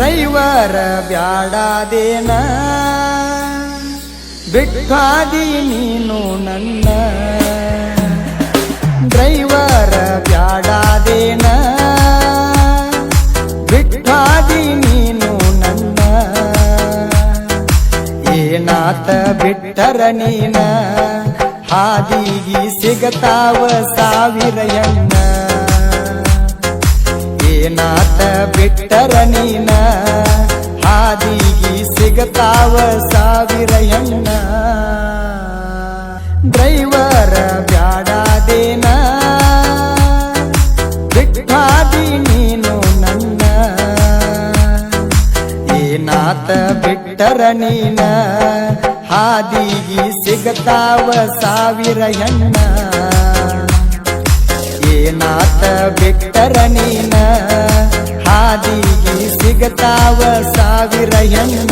Driver ಬ್ಯಾಡಾದೇನ? ಬಿಟ್ಟಾದಿ ನೀನು ನನ್ನ. Driver ಬ್ಯಾಡಾದೇನ? ಬಿಟ್ಟಾದಿ ನೀನು ನನ್ನ. ಏನಾತ ಬಿಟ್ಟರ ನೀನ? ಹಾದಿಗಿ ಸಿಗತಾವ ಸಾವಿರ ಎಣ್ಣ ಏನಾತ ಬಿಟ್ಟರ ನೀನ? ಹಾದಿಗಿ ಸಿಗತಾವ ಸಾವಿರ ಎಣ್ಣ ಡ್ರೈವರ ಬ್ಯಾಡಾದೇನ ಬಿಟ್ಟಾದಿ ನೀನು ನನ್ನ. ಏನಾತ ಬಿಟ್ಟರ ನೀನ? ಹಾದಿಗಿ ಸಿಗತಾವ ಸಾವಿರ ಹೆಣ್ಣ. ಏನಾತ ಬಿಟ್ಟರ ನೀನ ಹಾದಿಗೆ ಸಿಗತಾವ ಸಾವಿರ ಹೆಣ್ಣ.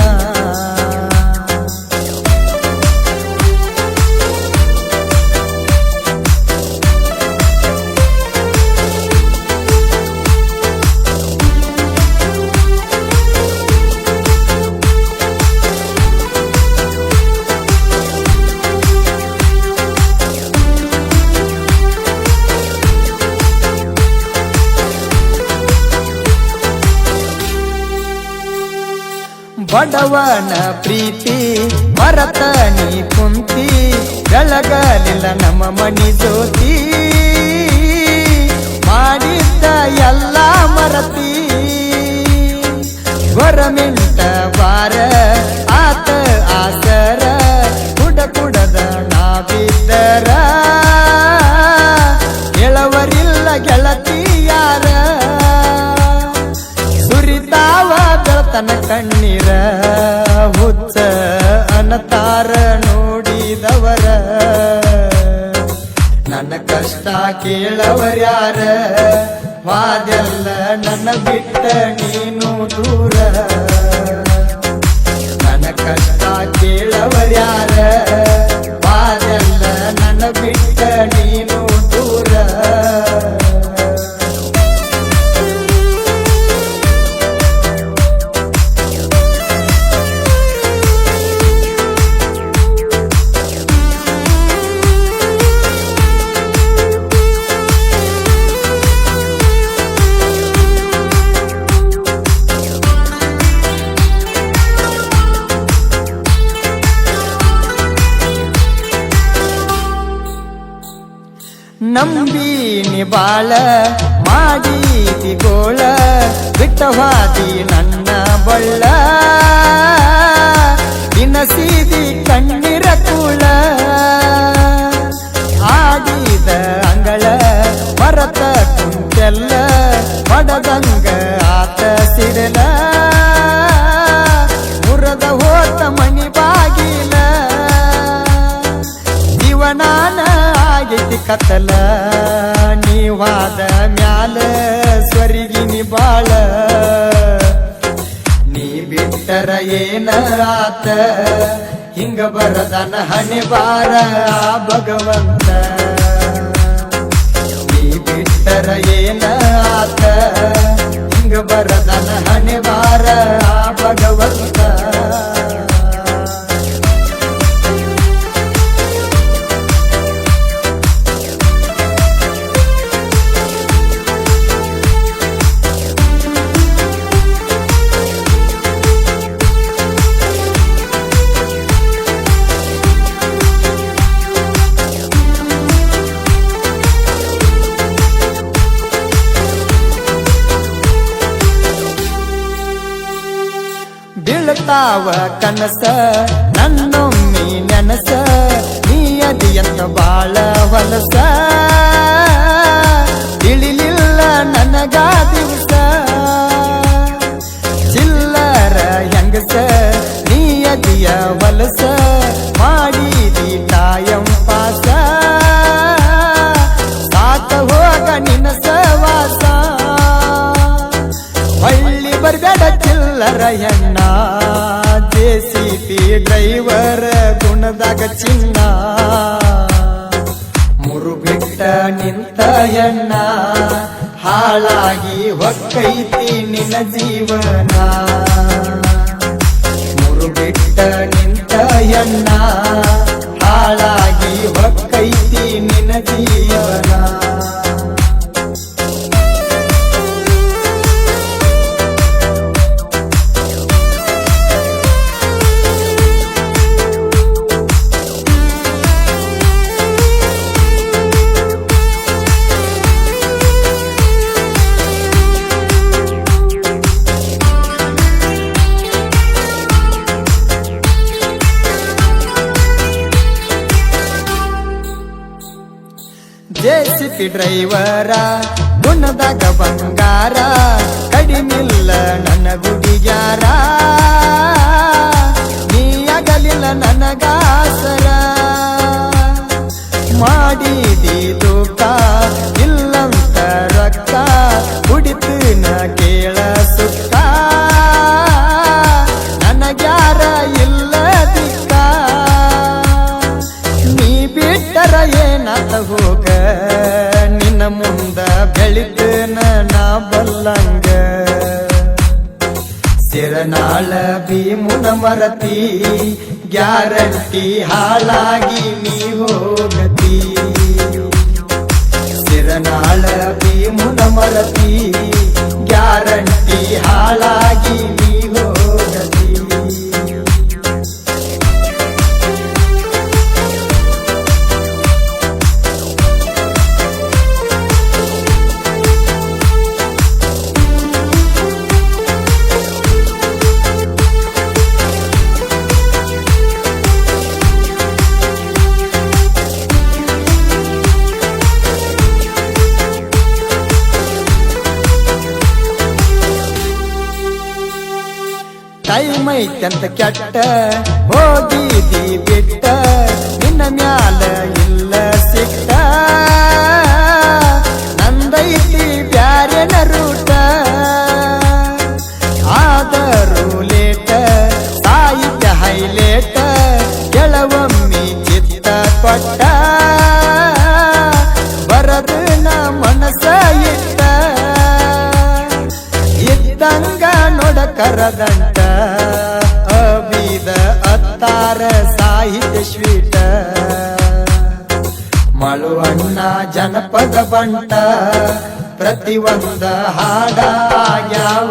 ಬಡವನ ಪ್ರೀತಿ ಮರತ ನೀ ಕುಂತಿ ಬೆಳಗಲಿಲ್ಲ ನಮ್ಮ ಮನಿ ಜ್ಯೋತಿ. ಬೆಳತನ ಕಣ್ಣೀರ ಹುಚ್ಚ ಅನತಾರ ನೋಡಿದವರ. ನನ್ನ ಕಷ್ಟ ಕೇಳವರ್ಯಾರ ವಾದೆಲ್ಲ ನನ್ನ ಬಿಟ್ಟ ನೀನು ದೂರ. ನಂಬೀನಿ ಬಾಳ ಮಾಡಿದಿ ಗೋಳ ಬಿಟ್ಟವಾದಿ ನನ್ನ ಬಳ್ಳ. ದಿನಸೀದಿ ಕಣ್ಣೀರ ಕೂಳ ಆಡಿದ ಅಂಗಳ, ಮರತ ಕುಂತೆಲ್ಲ ಪಡದಂಗ ಆತ ಸಿಡಲ. ಮುರದ ಹೋತ ಮಣಿ ಬಾಗಿಲ ಜೀವನಾನ ಆಗೈತಿ ಕತ್ತಲ. ನೀವಾದ ಮ್ಯಾಲ ಸ್ವರಿಗಿನಿ ಬಾಳ ನೀ ಬಿಟ್ಟರ ಏನ ಆತ ಹಿಂಗ ಬರದನ ಹಣೆ ಬಾರ ಆ ಭಗವಂತ ನೀ ಬಿಟ್ಟರ ಏನ ಬೀಳ್ತಾವ ಕನಸ, ನನ್ನೊಮ್ಮಿ ನೆನಸ ನೀ ಅದಿಯಂತ ಬಾಳ ಹೊಲಸ. ತಿಳಿಲಿಲ್ಲ ನನಗ ದಿವಸ ಚಿಲ್ಲರ ಹೆಂಗಸ ನೀ ಅದಿಯ ವಲಸ. ಮಾಡಿದಿ ಕಾಯಂ ಪಾಸ. ಸಾತ ಹೋಗ ನಿನ್ನ ಸವಾಸ. ಹಳ್ಳಿ ಬರ್ಬೇಡ ಚಿಲ್ಲರ ಹೆಣ್ಣ ಡ್ರೈವರ್ ಗುಣದಾಗ ಚಿನ್ನ. ಮುರುಬಿಟ್ಟ ನಿಂತ ಹಾಳಾಗಿ ಹೊಕ್ಕೈತಿ ನಿನ್ನ ಜೀವನ. ಮುರುಬಿಟ್ಟ ನಿಂತ ಹಾಳಾಗಿ ಹೊಕ್ಕೈತಿ ನಿನ್ನ ಜೀವನ. ಡ್ರೈವರ ಗುಣದಾಗ ಬಂಗಾರ ಮರತಿ ಗ್ಯಾರಂಟಿ ಹಾಳಾಗಿ ನೀ ಹೋಗತಿ. ಸಿರನಾಳ ಭೀಮುನ ಮರತಿ ಗ್ಯಾರಂಟಿ ಹಾಳಾಗಿ ನೀ ಟೈಮ್ ಐತಂತ ಕೆಟ್ಟ ಹೋಗಿದಿ ಬಿಟ್ಟ, ನಿನ್ನ ಮ್ಯಾಲ ಇಲ್ಲ ಸಿಟ್ಟ. ನಂದೈತಿ ಬ್ಯಾರೆನ ರೂಟ. ಆದರೂ ಲೇಟ, ಸಾಹಿತ್ಯ ಹೈಲೇಟ ಕೆಲವೊಮ್ಮೆ ಚಿತ್ತ ಪಟ್ಟ ಕರದಂಟ. ಜನಪದ ಬಂಟ ಪ್ರತಿಯೊಂದ ಹಾಡ ಯಾವ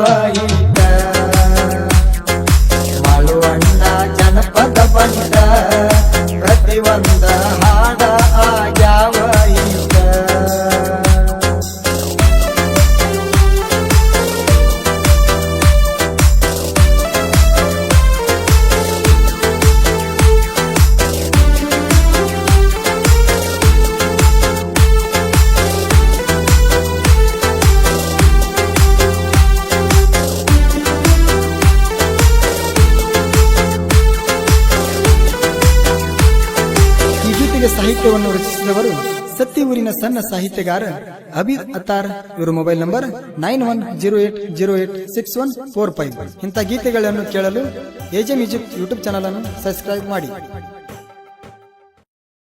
ಸಾಹಿತ್ಯವನ್ನು ರಚಿಸಿದವರು ಸತ್ತಿ ಊರಿನ ಸಣ್ಣ ಸಾಹಿತ್ಯಗಾರ ಅಭಿ ಅತ್ತಾರ್. ಇವರ mobile number nine one zero eight zero eight six one four five ಇಂಥ ಗೀತೆಗಳನ್ನು ಕೇಳಲು ಎಜೆ ಮ್ಯೂಸಿಕ್ ಯೂಟ್ಯೂಬ್ ಚಾನಲ್ ಅನ್ನು ಸಬ್ಸ್ಕ್ರೈಬ್ ಮಾಡಿ.